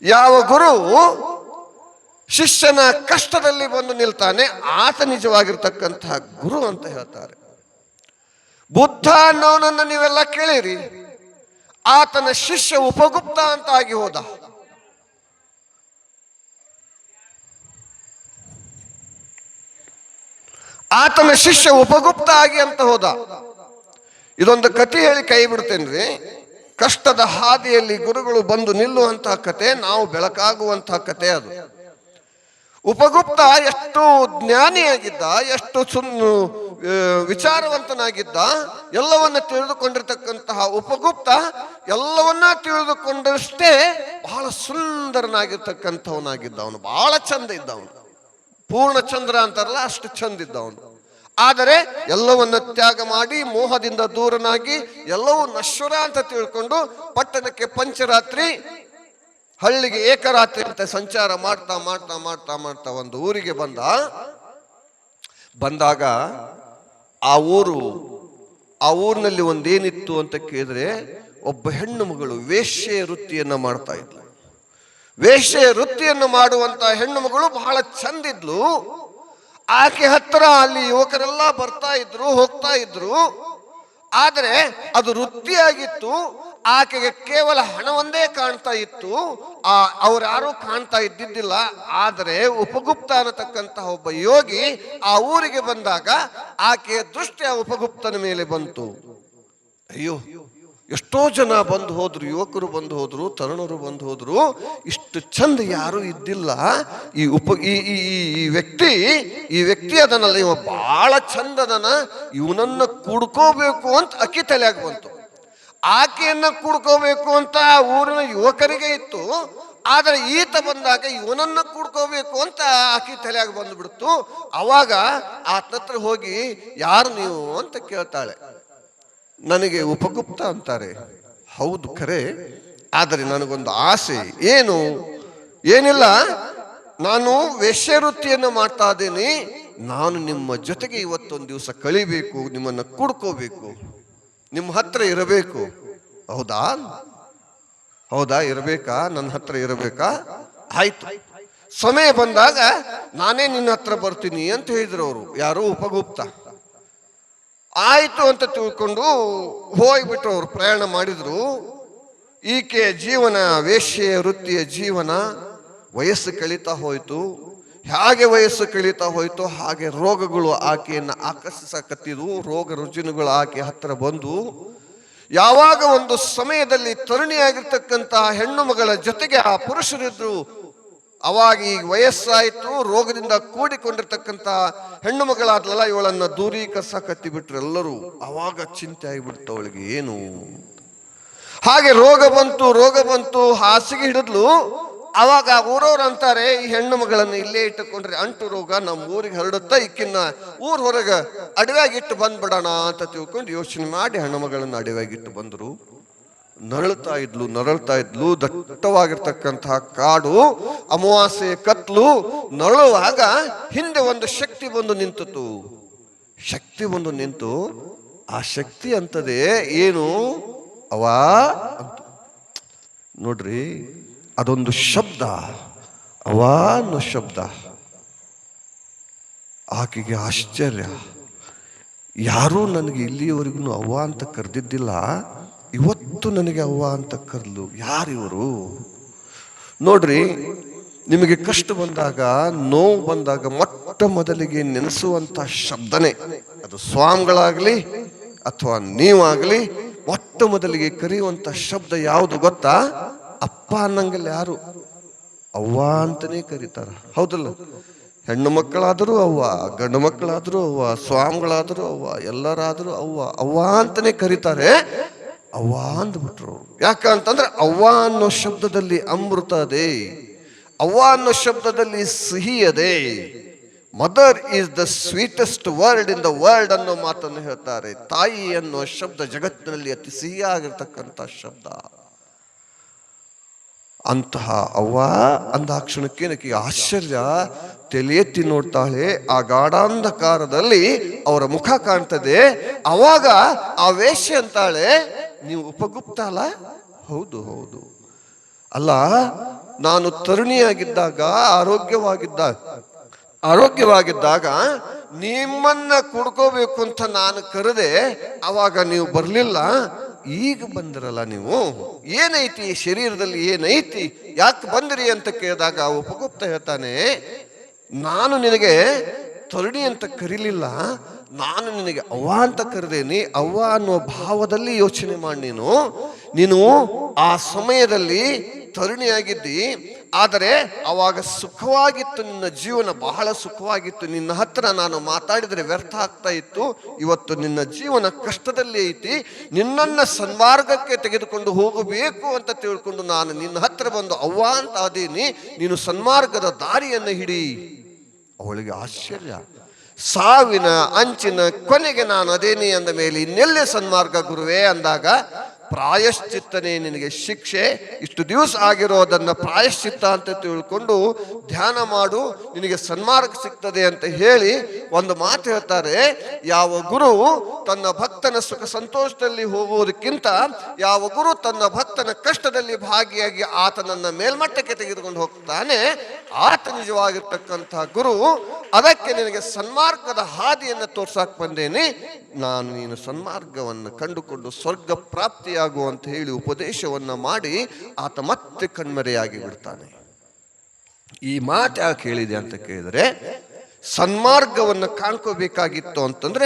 ಯಾವ ಗುರು ಶಿಷ್ಯನ ಕಷ್ಟದಲ್ಲಿ ಬಂದು ನಿಲ್ತಾನೆ, ಆತ ನಿಜವಾಗಿರ್ತಕ್ಕಂತಹ ಗುರು ಅಂತ ಹೇಳ್ತಾರೆ. ಬುದ್ಧ ಅನ್ನೋನನ್ನು ನೀವೆಲ್ಲ ಕೇಳಿರಿ. ಆತನ ಶಿಷ್ಯ ಉಪಗುಪ್ತ ಅಂತ ಆಗಿ ಹೋದ. ಆತನ ಶಿಷ್ಯ ಉಪಗುಪ್ತ ಆಗಿ ಅಂತ ಹೋದ. ಇದೊಂದು ಕಥೆ ಹೇಳಿ ಕೈ ಬಿಡ್ತೇನ್ರಿ. ಕಷ್ಟದ ಹಾದಿಯಲ್ಲಿ ಗುರುಗಳು ಬಂದು ನಿಲ್ಲುವಂತಹ ಕತೆ ನಾವು ಬೆಳಕಾಗುವಂತಹ ಕತೆ ಅದು. ಉಪಗುಪ್ತ ಎಷ್ಟು ಜ್ಞಾನಿಯಾಗಿದ್ದ, ಎಷ್ಟು ಸುನ್ ವಿಚಾರವಂತನಾಗಿದ್ದ, ಎಲ್ಲವನ್ನ ತಿಳಿದುಕೊಂಡಿರ್ತಕ್ಕಂತಹ ಉಪಗುಪ್ತ ಎಲ್ಲವನ್ನ ತಿಳಿದುಕೊಂಡಷ್ಟೇ ಬಹಳ ಸುಂದರನಾಗಿರ್ತಕ್ಕಂಥವನಾಗಿದ್ದ ಅವನು. ಬಹಳ ಚಂದ ಇದ್ದ ಅವನು ಪೂರ್ಣ ಚಂದ್ರ ಅಂತಾರಲ್ಲ, ಅಷ್ಟು ಚಂದ ಇದ್ದ ಅವನು ಆದರೆ ಎಲ್ಲವನ್ನ ತ್ಯಾಗ ಮಾಡಿ ಮೋಹದಿಂದ ದೂರನಾಗಿ ಎಲ್ಲವೂ ನಶ್ವರ ಅಂತ ತಿಳ್ಕೊಂಡು ಪಟ್ಟಣಕ್ಕೆ ಪಂಚರಾತ್ರಿ ಹಳ್ಳಿಗೆ ಏಕರಾತ್ರಿ ಅಂತ ಸಂಚಾರ ಮಾಡ್ತಾ ಮಾಡ್ತಾ ಮಾಡ್ತಾ ಮಾಡ್ತಾ ಒಂದು ಊರಿಗೆ ಬಂದ. ಬಂದಾಗ ಆ ಊರು, ಆ ಊರಿನಲ್ಲಿ ಒಂದೇನಿತ್ತು ಅಂತ ಕೇಳಿದ್ರೆ ಒಬ್ಬ ಹೆಣ್ಣು ಮಗಳು ವೇಶ್ಯೆ ವೃತ್ತಿಯನ್ನು ಮಾಡ್ತಾ ಇದ್ಲು. ವೇಶ್ಯೆ ವೃತ್ತಿಯನ್ನು ಮಾಡುವಂತ ಹೆಣ್ಣು ಮಗಳು ಬಹಳ ಚಂದಿದ್ಲು. ಆಕೆ ಹತ್ರ ಅಲ್ಲಿ ಯುವಕರೆಲ್ಲ ಬರ್ತಾ ಇದ್ರು, ಹೋಗ್ತಾ ಇದ್ರು. ಆದರೆ ಅದು ವೃತ್ತಿಯಾಗಿತ್ತು. ಆಕೆಗೆ ಕೇವಲ ಹಣವೊಂದೇ ಕಾಣ್ತಾ ಇತ್ತು. ಆ, ಅವ್ರು ಯಾರೂ ಕಾಣ್ತಾ ಇದ್ದಿದ್ದಿಲ್ಲ. ಆದರೆ ಉಪಗುಪ್ತ ಅನ್ನತಕ್ಕಂತಹ ಒಬ್ಬ ಯೋಗಿ ಆ ಊರಿಗೆ ಬಂದಾಗ ಆಕೆಯ ದೃಷ್ಟಿ ಆ ಉಪಗುಪ್ತನ ಮೇಲೆ ಬಂತು. ಅಯ್ಯೋ, ಎಷ್ಟೋ ಜನ ಬಂದು ಹೋದ್ರು, ಯುವಕರು ಬಂದು ಹೋದ್ರು, ತರುಣರು ಬಂದು ಹೋದ್ರು. ಇಷ್ಟು ಚಂದ ಯಾರು ಇದ್ದಿಲ್ಲ. ಈ ಉಪ, ಈ- ಈ ವ್ಯಕ್ತಿ ಈ ವ್ಯಕ್ತಿ ಅದನ್ನಲ್ಲ ಇವ ಬಹಳ ಚಂದದನ ಇವನನ್ನ ಕುಡ್ಕೋಬೇಕು ಅಂತ ಅಕ್ಕಿ ತಲೆಯಾಗ ಬಂತು. ಆಕೆಯನ್ನ ಕುಡ್ಕೋಬೇಕು ಅಂತ ಊರಿನ ಯುವಕರಿಗೆ ಇತ್ತು. ಆದರೆ ಈತ ಬಂದಾಗ ಇವನನ್ನು ಕುಡ್ಕೋಬೇಕು ಅಂತ ಆಕೆ ತಲೆಯಾಗ ಬಂದ್ಬಿಡ್ತು. ಅವಾಗ ಆ ತತ್ರ ಹೋಗಿ, ಯಾರು ನೀವು? ಅಂತ ಕೇಳ್ತಾಳೆ. ನನಗೆ ಉಪಗುಪ್ತ ಅಂತಾರೆ. ಹೌದು ಖರೆ. ಆದರೆ ನನಗೊಂದು ಆಸೆ ಏನು? ಏನಿಲ್ಲ. ನಾನು ವೇಷ್ಯವೃತ್ತಿಯನ್ನು ಮಾಡ್ತಾ ಇದ್ದೀನಿ. ನಾನು ನಿಮ್ಮ ಜೊತೆಗೆ ಇವತ್ತೊಂದು ದಿವಸ ಕಳಿಬೇಕು, ನಿಮ್ಮನ್ನು ಕುಡ್ಕೋಬೇಕು. ನಿಮ್ಮ ಹತ್ರ ಇರಬೇಕು. ಹೌದಾ? ಹೌದಾ? ಇರಬೇಕಾ? ನನ್ನ ಹತ್ರ ಇರಬೇಕಾ? ಆಯ್ತು. ಸಮಯ ಬಂದಾಗ ನಾನೇ ನಿನ್ನ ಹತ್ರ ಬರ್ತೀನಿ ಅಂತ ಹೇಳಿದ್ರು ಅವರು. ಯಾರು ಉಪಗುಪ್ತ. ಆಯ್ತು ಅಂತ ತಿಳ್ಕೊಂಡು ಹೋಗ್ಬಿಟ್ರು ಅವರು. ಪ್ರಯಾಣ ಮಾಡಿದ್ರು. ಈಕೆಯ ಜೀವನ, ವೇಶ್ಯೆಯ ವೃತ್ತಿಯ ಜೀವನ ವಯಸ್ಸು ಕಳೀತಾ ಹೋಯಿತು. ಹೇಗೆ ವಯಸ್ಸು ಕಳೀತಾ ಹೋಯಿತು ಹಾಗೆ ರೋಗಗಳು ಆಕೆಯನ್ನು ಆಕರ್ಷಿಸಕತ್ತಿದ್ವು. ರೋಗ ರುಜಿನಗಳು ಆಕೆ ಹತ್ತಿರ ಬಂದು, ಯಾವಾಗ ಒಂದು ಸಮಯದಲ್ಲಿ ತರುಣಿಯಾಗಿರ್ತಕ್ಕಂತಹ ಹೆಣ್ಣು ಮಗಳ ಜೊತೆಗೆ ಆ ಪುರುಷರಿದ್ರು, ಅವಾಗ ಈ ವಯಸ್ಸಾಯಿತು, ರೋಗದಿಂದ ಕೂಡಿಕೊಂಡಿರ್ತಕ್ಕಂತಹ ಹೆಣ್ಣು ಮಗಳಾದ್ಲಲ್ಲ ಇವಳನ್ನ ದೂರೀಕರಿಸಕತ್ತಿ ಬಿಟ್ರು ಎಲ್ಲರೂ. ಅವಾಗ ಚಿಂತೆ ಆಗಿಬಿಡ್ತು ಅವಳಿಗೆ, ಏನು? ಹಾಗೆ ರೋಗ ಬಂತು ರೋಗ ಬಂತು, ಹಾಸಿಗೆ ಹಿಡಿದ್ಲು. ಅವಾಗ ಊರವ್ರು ಅಂತಾರೆ, ಈ ಹೆಣ್ಣು ಮಗಳನ್ನು ಇಲ್ಲೇ ಇಟ್ಟುಕೊಂಡ್ರೆ ಅಂಟು ರೋಗ ನಮ್ಮ ಊರಿಗೆ ಹರಡುತ್ತಾ ಇಕ್ಕಿನ್ನ ಊರ್ ಹೊರಗೆ ಅಡವ್ಯಾಗಿಟ್ಟು ಬಂದ್ಬಿಡೋಣ ಅಂತ ತಿಳ್ಕೊಂಡು ಯೋಚನೆ ಮಾಡಿ ಹೆಣ್ಣು ಮಗಳನ್ನು ಅಡವ್ಯಾಗಿಟ್ಟು ಬಂದರು. ನರಳ್ತಾ ಇದ್ಲು ನರಳ್ತಾ ಇದ್ಲು ದಟ್ಟವಾಗಿರ್ತಕ್ಕಂತಹ ಕಾಡು, ಅಮಾವಾಸ್ಯೆ ಕತ್ಲು ನರಳುವಾಗ ಹಿಂದೆ ಒಂದು ಶಕ್ತಿ ಬಂದು ನಿಂತಿತು. ಶಕ್ತಿ ಬಂದು ನಿಂತು, ಆ ಶಕ್ತಿ ಅಂತದೇ ಏನು? ಅವಾ? ಅಂತ ನೋಡ್ರಿ ಅದೊಂದು ಶಬ್ದ, ಅವಾನು ಶಬ್ದ. ಆಕೆಗೆ ಆಶ್ಚರ್ಯ. ಯಾರೂ ನನಗೆ ಇಲ್ಲಿಯವರೆಗೂ ಅವ್ವ ಅಂತ ಕರೆದಿದ್ದಿಲ್ಲ. ಇವತ್ತು ನನಗೆ ಅವ್ವ ಅಂತ ಕರೆದ್ಲು. ಯಾರಿವರು? ನೋಡ್ರಿ, ನಿಮಗೆ ಕಷ್ಟ ಬಂದಾಗ, ನೋವು ಬಂದಾಗ ಮೊಟ್ಟ ಮೊದಲಿಗೆ ನೆನೆಸುವಂತ ಶಬ್ದನೇ. ಅದು ಸ್ವಾಮಿಗಳಾಗಲಿ ಅಥವಾ ನೀವಾಗಲಿ ಮೊಟ್ಟ ಮೊದಲಿಗೆ ಕರೆಯುವಂತ ಶಬ್ದ ಯಾವುದು ಗೊತ್ತಾ? ಅಪ್ಪ ಅನ್ನಂಗಲ್ಲ ಯಾರು? ಅವ್ವ ಅಂತಾನೆ ಕರೀತಾರ. ಹೌದಲ್ಲ? ಹೆಣ್ಣು ಮಕ್ಕಳಾದರೂ ಅವ್ವ, ಗಂಡು ಮಕ್ಕಳಾದರೂ ಅವ್ವ, ಸ್ವಾಮಿಗಳಾದರೂ ಅವ್ವ, ಎಲ್ಲರಾದರೂ ಅವ್ವ ಅವ್ವ ಅಂತಾನೆ ಕರೀತಾರೆ. ಅವ್ವ ಅಂದ್ಬಿಟ್ರು. ಯಾಕಂತಂದ್ರೆ ಅವ್ವ ಅನ್ನೋ ಶಬ್ದದಲ್ಲಿ ಅಮೃತ ಅದೇ ಅವ್ವ ಅನ್ನೋ ಶಬ್ದದಲ್ಲಿ ಸಿಹಿ ಅದೇ mother is the sweetest word in the world ಅನ್ನೋ ಮಾತನ್ನು ಹೇಳ್ತಾರೆ. ತಾಯಿ ಅನ್ನೋ ಶಬ್ದ ಜಗತ್ತಿನಲ್ಲಿ ಅತಿ ಸಿಹಿಯಾಗಿರ್ತಕ್ಕಂಥ ಶಬ್ದ. ಅಂತಹ ಅವ್ವ ಅಂದಾಕ್ಷಣಕ್ಕೆ ನನಗೆ ಆಶ್ಚರ್ಯ? ತಲೆ ಎತ್ತಿ ನೋಡ್ತಾಳೆ. ಆ ಗಾಢಾಂಧಕಾರದಲ್ಲಿ ಅವರ ಮುಖ ಕಾಣ್ತದೆ. ಅವಾಗ ಆ ವೇಷ ಅಂತಾಳೆ, ನೀವು ಉಪಗುಪ್ತ ಅಲ್ಲ? ಹೌದು ಹೌದು. ಅಲ್ಲ, ನಾನು ತರುಣಿಯಾಗಿದ್ದಾಗ ಆರೋಗ್ಯವಾಗಿದ್ದಾಗ ಆರೋಗ್ಯವಾಗಿದ್ದಾಗ ನಿಮ್ಮನ್ನ ಕುಡ್ಕೋಬೇಕು ಅಂತ ನಾನು ಕರೆದೆ. ಅವಾಗ ನೀವು ಬರಲಿಲ್ಲ. ಈಗ ಬಂದಿರಲ್ಲ ನೀವು? ಏನೈತಿ ಶರೀರದಲ್ಲಿ ಏನೈತಿ? ಯಾಕೆ ಬಂದಿರಿ ಅಂತ ಕೇಳಿದಾಗ ಉಪಗುಪ್ತ ಹೇಳ್ತಾನೆ, ನಾನು ನಿನಗೆ ತರುಣಿ ಅಂತ ಕರೀಲಿಲ್ಲ. ನಾನು ನಿನಗೆ ಅವ್ವ ಅಂತ ಕರೆದೇನಿ. ಅವ್ವ ಅನ್ನೋ ಭಾವದಲ್ಲಿ ಯೋಚನೆ ಮಾಡಿ ನೀನು. ನೀನು ಆ ಸಮಯದಲ್ಲಿ ತರುಣಿಯಾಗಿದ್ದಿ ಆದರೆ ಅವಾಗ ಸುಖವಾಗಿತ್ತು, ನಿನ್ನ ಜೀವನ ಬಹಳ ಸುಖವಾಗಿತ್ತು. ನಿನ್ನ ಹತ್ರ ನಾನು ಮಾತಾಡಿದರೆ ವ್ಯರ್ಥ ಆಗ್ತಾ ಇತ್ತು. ಇವತ್ತು ನಿನ್ನ ಜೀವನ ಕಷ್ಟದಲ್ಲಿ ಐತಿ. ನಿನ್ನನ್ನ ಸನ್ಮಾರ್ಗಕ್ಕೆ ತೆಗೆದುಕೊಂಡು ಹೋಗಬೇಕು ಅಂತ ತಿಳ್ಕೊಂಡು ನಾನು ನಿನ್ನ ಹತ್ರ ಬಂದು ಅವ್ವ ಅಂತ ಅದೀನಿ ನೀನು ಸನ್ಮಾರ್ಗದ ದಾರಿಯನ್ನು ಹಿಡಿ. ಅವಳಿಗೆ ಆಶ್ಚರ್ಯ. ಸಾವಿನ ಅಂಚಿನ ಕೊನೆಗೆ ನಾನು ಅದೇನಿ ಅಂದ ಮೇಲೆ ಇನ್ನೆಲ್ಲೇ ಸನ್ಮಾರ್ಗ ಗುರುವೇ ಅಂದಾಗ ಪ್ರಾಯಶ್ಚಿತ್ತನೇ ನಿನಗೆ ಶಿಕ್ಷೆ. ಇಷ್ಟು ದಿವಸ ಆಗಿರೋದನ್ನ ಪ್ರಾಯಶ್ಚಿತ್ತ ಅಂತ ತಿಳ್ಕೊಂಡು ಧ್ಯಾನ ಮಾಡು, ನಿನಗೆ ಸನ್ಮಾರ್ಗ ಸಿಗ್ತದೆ ಅಂತ ಹೇಳಿ ಒಂದು ಮಾತು ಹೇಳ್ತಾರೆ. ಯಾವ ಗುರು ತನ್ನ ಭಕ್ತನ ಸುಖ ಸಂತೋಷದಲ್ಲಿ ಹೋಗುವುದಕ್ಕಿಂತ ಯಾವ ಗುರು ತನ್ನ ಭಕ್ತನ ಕಷ್ಟದಲ್ಲಿ ಭಾಗಿಯಾಗಿ ಆತನನ್ನ ಮೇಲ್ಮಟ್ಟಕ್ಕೆ ತೆಗೆದುಕೊಂಡು ಹೋಗ್ತಾನೆ. ಆತ ನಿಜವಾಗಿರ್ತಕ್ಕಂಥ ಗುರು, ಅದಕ್ಕೆ ನಿನಗೆ ಸನ್ಮಾರ್ಗದ ಹಾದಿಯನ್ನು ತೋರ್ಸಕ್ ಬಂದೇನೆ. ನಾನು ನೀನು ಸನ್ಮಾರ್ಗವನ್ನು ಕಂಡುಕೊಂಡು ಸ್ವರ್ಗ ಪ್ರಾಪ್ತಿಯಾಗು ಅಂತ ಹೇಳಿ ಉಪದೇಶವನ್ನ ಮಾಡಿ ಆತ ಮತ್ತೆ ಕಣ್ಮರೆಯಾಗಿ ಬಿಡ್ತಾನೆ. ಈ ಮಾತು ಯಾಕೆ ಹೇಳಿದೆ ಅಂತ ಕೇಳಿದರೆ, ಸನ್ಮಾರ್ಗವನ್ನು ಕಾಣ್ಕೋಬೇಕಾಗಿತ್ತು ಅಂತಂದ್ರೆ